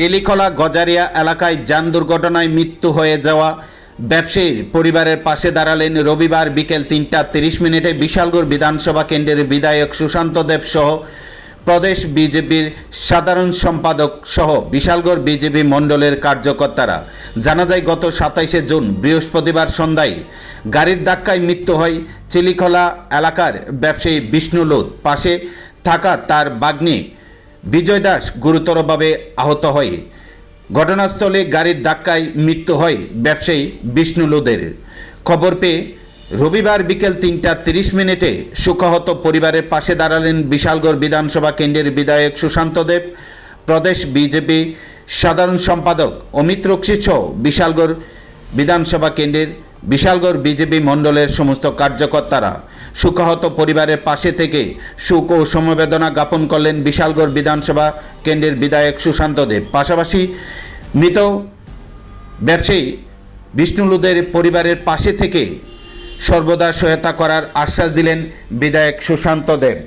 চিলিখলা গজারিয়া এলাকায় যান দুর্ঘটনায় মৃত্যু হয়ে যাওয়া ব্যবসায়ীর পরিবারের পাশে দাঁড়ালেন রবিবার বিকেল তিনটা তিরিশ মিনিটে বিশালগড় বিধানসভা কেন্দ্রের বিধায়ক সুশান্ত দেব সহ প্রদেশ বিজেপির সাধারণ সম্পাদক সহ বিশালগড় বিজেপি মণ্ডলের কার্যকর্তারা। জানা যায়, গত সাতাইশে জুন বৃহস্পতিবার সন্ধ্যায় গাড়ির ধাক্কায় মৃত্যু হয় চিলিখলা এলাকার ব্যবসায়ী বিষ্ণু লোধ। পাশে থাকা তার বাগ্নি বিজয় দাস গুরুতরভাবে আহত হয়। ঘটনাস্থলে গাড়ির ধাক্কায় মৃত্যু হয় ব্যবসায়ী বিষ্ণু লোদের। খবর পেয়ে রবিবার বিকেল তিনটা তিরিশ মিনিটে সুখাহত পরিবারের পাশে দাঁড়ালেন বিশালগড় বিধানসভা কেন্দ্রের বিধায়ক সুশান্ত দেব, প্রদেশ বিজেপি সাধারণ সম্পাদক অমিত রক্ষী সহ বিশালগড় বিধানসভা কেন্দ্রের বিশালগড় বিজেপি মণ্ডলের সমস্ত কার্যকর্তারা সুখাহত পরিবারের পাশে থেকে সুখ ও সমবেদনা জ্ঞাপন করলেন বিশালগড় বিধানসভা কেন্দ্রের বিধায়ক সুশান্ত দেব। পাশাপাশি মৃত ব্যবসায়ী বিষ্ণুলুদের পরিবারের পাশে থেকে সর্বদা সহায়তা করার আশ্বাস দিলেন বিধায়ক সুশান্ত দেব।